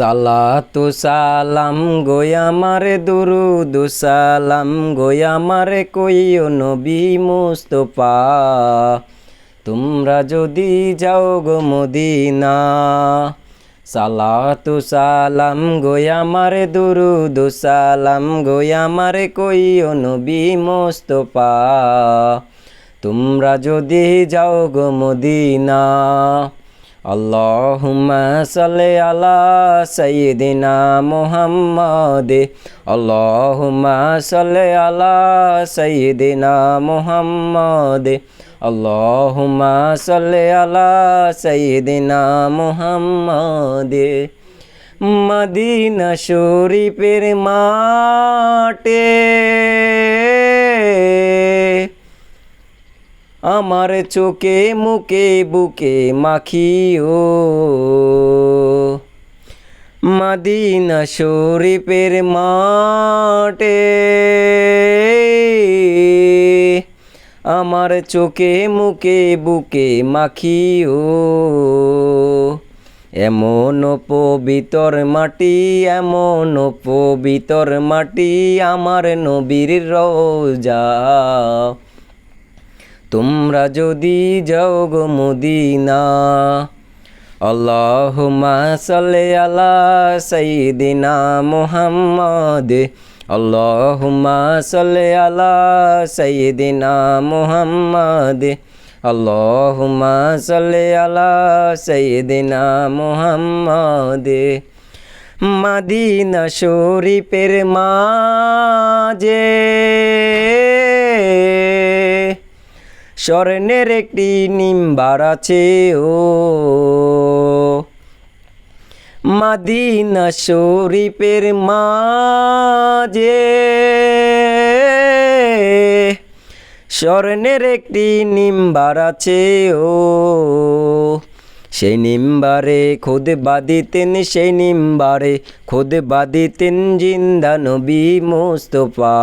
সালাতু সালাম গোয়ামারে দুরুদু সালাম গোয়ামারে কইও নবী মুস্তফা। তোমরা যদি যাও গো মদিনা, সালাতু সালাম গোয়ামারে দুরুদু সালাম গোয়ামারে কইও নবী মুস্তফা। তোমরা যদি যাও গো মদিনা আল্লাহুম্মা সাল্লি আলা সাইয়্যিদিনা মুহাম্মাদ। আল্লাহুম্মা সাল্লি আলা সাইয়্যিদিনা মুহাম্মাদ। আল্লাহুম্মা সাল্লি আলা সাইয়্যিদিনা মুহাম্মাদ। মদিনা শরীফের মাঠে আমার চোখে মুখে বুকে মাখিও। মাদিনা শরীফের মাটে আমার চোখে মুখে বুকে মাখিও। এমন পবিতর মাটি, এমন পবিতর মাটি আমার নবীর রোজা তোমরা যদি যাও গো মদিনা, আল্লাহুম্মা সাল্লি আলা সাইয়্যিদিনা মুহাম্মাদ, আল্লাহুম্মা সাল্লি আলা সাইয়্যিদিনা মুহাম্মাদ, আল্লাহুম্মা সাল্লি আলা সাইয়্যিদিনা মুহাম্মাদ। মাদিনা শরীফের মাঝে স্বর্ণের একটি নিম্বার আছে, ও। মাদিনা শরীফের মাঝে স্বর্ণের একটি নিম্বার আছে, ও। সেই নিম্বারে খোদ বাদিতেন সেই নিম্বারে খোদ বাদিতেন জিন্দা নবী মোস্তফা।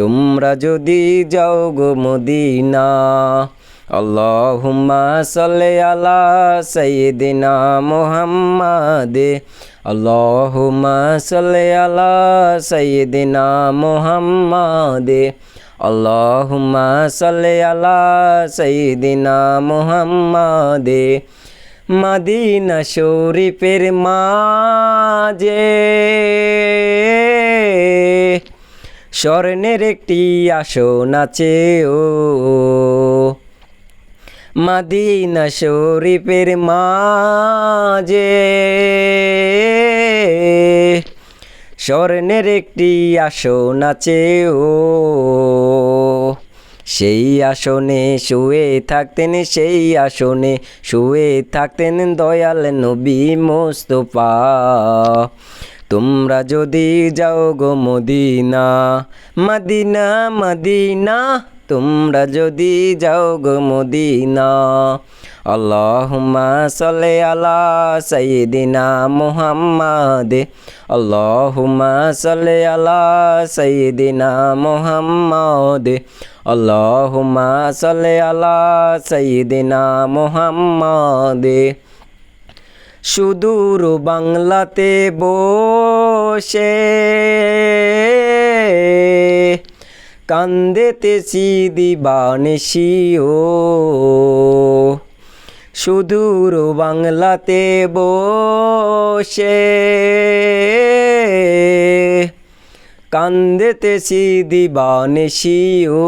তোমরা যদি যাও গো মদিনা, আল্লাহুম্মা সাল্লি আলা সাইয়্যিদিনা মুহাম্মাদ, আল্লাহুম্মা সাল্লি আলা সাইয়্যিদিনা মুহাম্মাদ, আল্লাহুম্মা সাল্লি আলা সাইয়্যিদিনা মুহাম্মাদ। মাদিনা শরীফের মাঝে স্বর্ণের একটি আসন আছে, ও। মাদিনা শরীফের মাঝে। স্বর্ণের একটি আসন আছে, ও। সেই আসনে শুয়ে থাকতেন, সেই আসনে শুয়ে থাকতেন দয়াল নবী মোস্তফা। তোমরা যদি যাও গো মদিনা মদিনা মদিনা, তোমরা যদি যাও গো মদিনা। আল্লাহুম্মা সাল্লি আলা সাইয়্যিদিনা মুহাম্মাদ, আল্লাহুম্মা সাল্লি আলা সাইয়্যিদিনা মুহাম্মাদ, আল্লাহুম্মা সাল্লি আলা সাইয়্যিদিনা মুহাম্মাদ। সুদূর বাংলাতে বসে। কান্দেতেছি দিবানিসিও সুদূর বাংলাতে বসে। কান্দেতেছি দিবানিসিও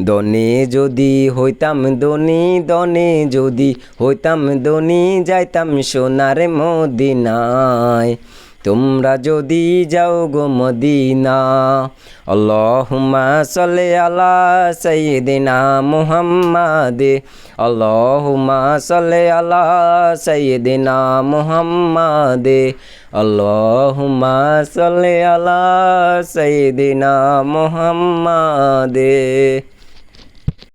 দনে যদি হইতাম দনি দনে যদি হইতাম দনি যাইতাম সোনার মদিনায়। তোমরা যদি যাও গো মদিনা, আল্লাহুম্মা সাল্লি আলা সাইয়্যিদিনা মুহাম্মাদ, আল্লাহুম্মা সাল্লি আলা সাইয়্যিদিনা মুহাম্মাদ, আল্লাহুম্মা সাল্লি আলা সাইয়্যিদিনা মুহাম্মাদ।